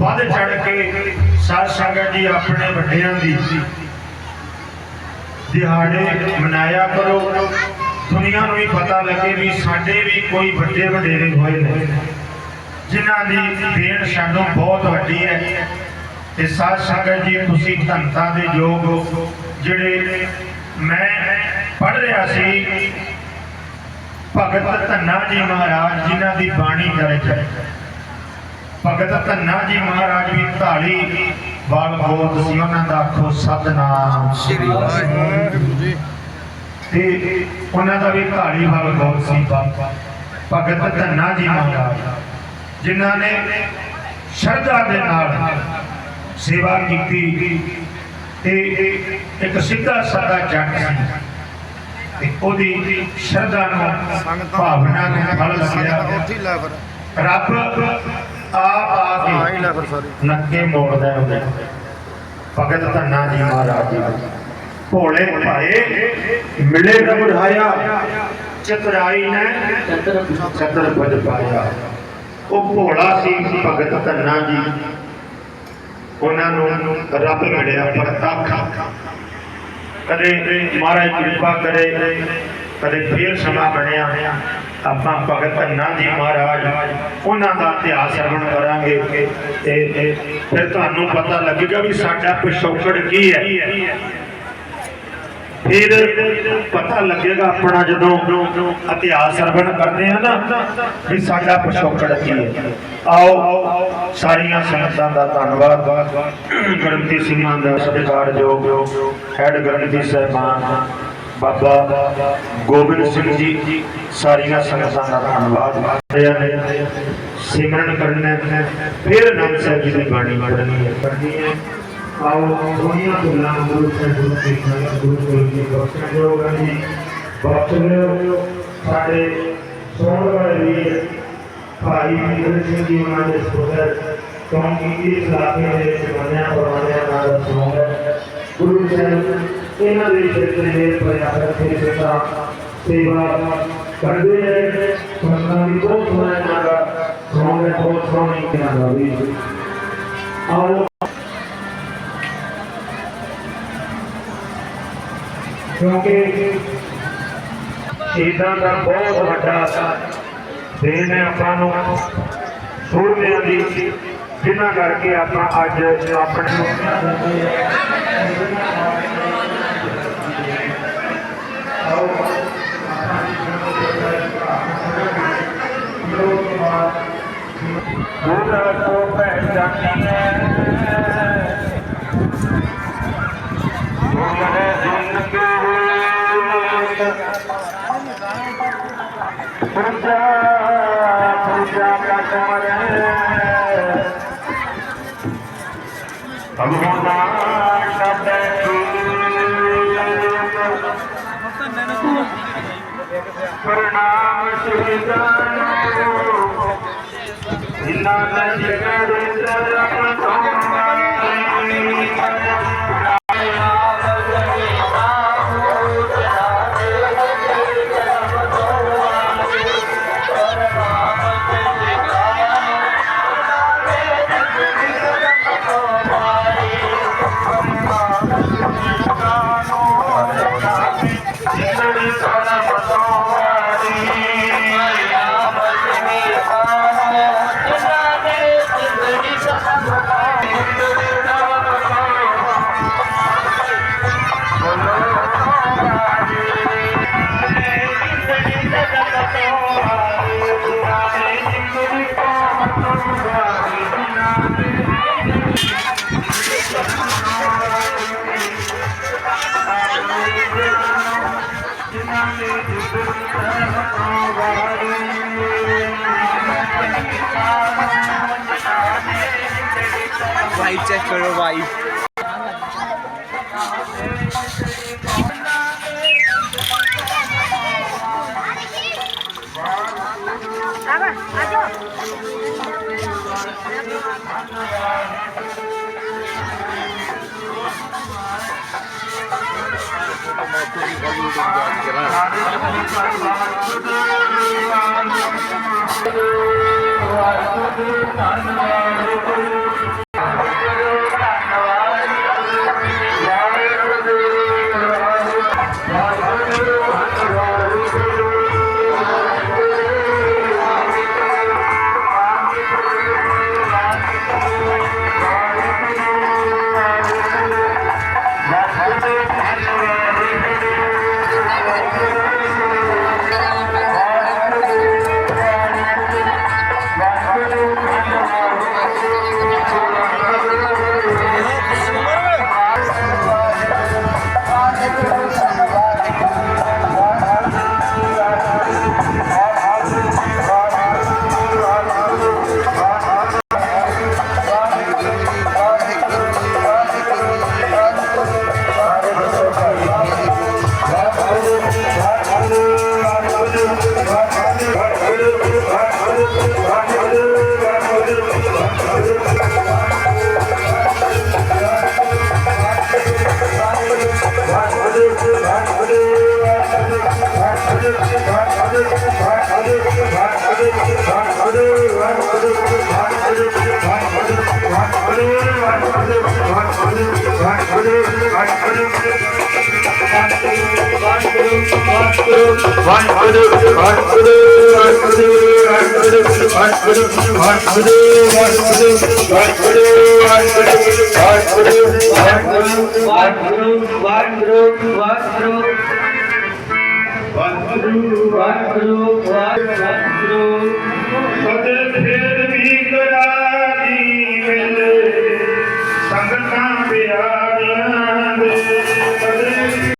ਵੱਧ ਚੜ ਕੇ ਸਾਧ ਸੰਗਤ ਜੀ ਆਪਣੇ ਵੱਡਿਆਂ ਦੀ ਦਿਹਾੜੇ ਮਨਾਇਆ ਕਰੋ। ਦੁਨੀਆ ਨੂੰ ਵੀ ਪਤਾ ਲੱਗੇ ਵੀ ਸਾਡੇ ਵੀ ਕੋਈ ਵੱਡੇ ਵਡੇਰੇ ਹੋਏ ਨੇ, ਜਿਨ੍ਹਾਂ ਦੀ ਦੇਣ ਸਾਨੂੰ ਬਹੁਤ ਵੱਡੀ ਹੈ। ਤੇ ਸਾਧ ਸੰਗਤ ਜੀ, ਤੁਸੀਂ ਧੰਤਾ ਦੇ ਯੋਗ ਹੋ। ਜਿਹੜੇ ਮੈਂ ਪੜ ਰਿਹਾ ਸੀ, ਭਗਤ ਧੰਨਾ ਜੀ ਮਹਾਰਾਜ, ਜਿਨ੍ਹਾਂ ਦੀ ਬਾਣੀ ਦਰਜ ਹੈ। ਭਗਤ ਧੰਨਾ ਜੀ ਮਹਾਰਾਜ ਵੀ ਢਾਲੀ ਬਾਲ ਬੋਧ ਸੀ ਉਹਨਾਂ ਦਾ ਆਖੋ ਸਤਨਾਮ ਸ਼੍ਰੀ ਵਾਹਿਗੁਰੂ ਜੀ। ਤੇ ਉਹਨਾਂ ਦਾ ਵੀ ਢਾਲੀ ਬਾਲ ਬੋਧ ਸੀ ਭਗਤ ਧੰਨਾ ਜੀ ਮਹਾਰਾਜ ਜਿਨ੍ਹਾਂ ਨੇ ਸ਼ਰਧਾ ਦੇ ਨਾਲ ਸੇਵਾ ਕੀਤੀ ਤੇ ਇੱਕ ਸਿੱਧਾ ਸਾਦਾ ਜੱਟ ਸੀ। ਤੇ ਉਹਦੀ ਸ਼ਰਧਾ ਨੂੰ ਭਾਵਨਾ ਨੂੰ ਫਲ ਲੱਗਿਆ ਰੱਬ ਆਪ ਆ ਕੇ ਨੱਕੇ ਮੋੜਦਾ ਉਹਦੇ ਭਗਤ ਧੰਨਾ ਜੀ ਮਹਾਰਾਜ ਜੀ ਭੋਲੇ ਭਾਏ ਮਿਲੇ ਨਾ ਬੁਝਾਇਆ ਚਤੁਰਾਈ ਨੇ ਚਤਰ ਪਦ ਪਾਇਆ। ਉਹ ਭੋਲਾ ਸੀ ਭਗਤ ਧੰਨਾ ਜੀ। ਉਹਨਾਂ ਨੂੰ ਰੱਬ ਮਿਲਿਆ ਪ੍ਰਤੱਖ। ਕਦੇ ਮਹਾਰਾਜ ਕਿਰਪਾ ਕਰੇ ਕਦੇ ਫੇਰ ਸਮਾਂ ਬਣਿਆ। ਆਪਾਂ ਭਗਤ ਧੰਨਾ ਜੀ ਮਹਾਰਾਜ, ਉਹਨਾਂ ਦਾ ਇਤਿਹਾਸ ਸਰਵਣ ਕਰਾਂਗੇ। ਤੇ ਫਿਰ ਤੁਹਾਨੂੰ ਪਤਾ ਲੱਗੇਗਾ ਵੀ ਸਾਡਾ ਪਿਛੋਕੜ ਕੀ ਹੈ। ਫਿਰ ਪਤਾ ਲੱਗੇਗਾ ਆਪਣਾ ਜਦੋਂ ਇਤਿਹਾਸ ਸਰਵਣ ਕਰਦੇ ਆ ਨਾ, ਵੀ ਸਾਡਾ ਪਿਛੋਕੜ ਕੀ ਹੈ। ਆਓ, ਸਾਰੀਆਂ ਸੰਗਤਾਂ ਦਾ ਧੰਨਵਾਦ। ਗ੍ਰੰਥੀ ਸਿੰਘਾਂ ਦਾ ਸਤਿਕਾਰਯੋਗ, ਹੈਡ ਗ੍ਰੰਥੀ ਸਾਹਿਬਾਨ ਬਾਬਾ ਗੋਬਿੰਦ ਸਿੰਘ ਜੀ, ਸਾਰੀਆਂ ਸੰਗਤਾਂ ਦਾ ਧੰਨਵਾਦ ਕਰਦੇ ਨੇ ਸਿਮਰਨ ਕਰਨਾ ਹੈ, ਫਿਰ ਨਾਮ ਸਾਹਿਬ ਜੀ ਦੀ ਬਾਣੀ ਪੜ੍ਹਨੀ ਹੈ ਪੜ੍ਹਨੀ ਹੈ। ਆਓ ਦੁਨੀਆ ਤੋਂ ਨਾਮ ਗੁਰੂ ਸਾਹਿਬ ਗੁਰੂ ਕੀ ਸੰਗਤ ਗੁਰੂ ਗੋਬਿੰਦ ਜੀ ਬਖਸ਼ਣ ਜੋਗ ਜੀ। ਬਖਸ਼ਣ ਸਾਡੇ ਸੋਹਣ ਵਾਲੇ ਵੀਰ ਭਾਈ ਵੀਰ ਸਿੰਘ ਜੀ ਉਹਨਾਂ ਦੇ ਸੋਦਰ ਕਿਉਂਕਿ ਇਸ ਇਲਾਕੇ ਦੇ ਵਿੱਚ ਮੰਨਿਆ ਪਰਵਾਨਿਆ ਦਾ ਸੋਹਣ ਹੈ। ਗੁਰੂ ਸਾਹਿਬ, ਇਹਨਾਂ ਦੇ ਖੇਤਰ ਦੇ ਪ੍ਰਿਆਰ ਤੇ ਸੇਵਾ ਸੇਵਾ ਕਰਦੇ ਨੇ ਸੰਗਤਾਂ ਦੀ ਬਹੁਤ ਸੋਹਣਾ ਇਹਨਾਂ ਦਾ ਸੋਹਣ ਹੈ ਬਹੁਤ ਸੋਹਣੀ ਇਹਨਾਂ ਦਾ ਵੀ ਆਓ ਕਿਉਂਕਿ ਸ਼ਹੀਦਾਂ ਦਾ ਬਹੁਤ ਵੱਡਾ ਦੇਣ ਹੈ ਆਪਾਂ ਨੂੰ ਸੂਰਮਿਆਂ ਦੀ ਜਿਨ੍ਹਾਂ ਕਰਕੇ ਆਪਾਂ ਅੱਜ ਆਪਣੇ ਦੂਰ ਤੋਂ ਪਹਿਚਾਨੀ ਹੈ। ਮੇਰੇ ਪ੍ਰਣਾਮ ਸ੍ਰੀ ਵਾਈਬ ਚੈੱਕ ਕਰੋ ਵਾਈਬ ਆਵਾ ਆਜੋ ਧੰਨਵਾਦ ਅੱਖਦੇ ਅੱਖਦੇ ਅੱਖਦੇ ਅੱਖਦੇ ਅੱਖਦੇ ਅੱਖਦੇ ਅੱਖਦੇ ਅੱਖਦੇ ਅੱਖਦੇ ਅੱਖਦੇ ਵਾਹਿਗੁਰੂ ਵਾਹਿਗੁਰੂ ਵਾਹਿਗੁਰੂ ਵਾਹਿਗੁਰੂ ਵਾਹਿਗੁਰੂ ਵਾਹਿਗੁਰੂ ਸਤਿ ਸ੍ਰੀ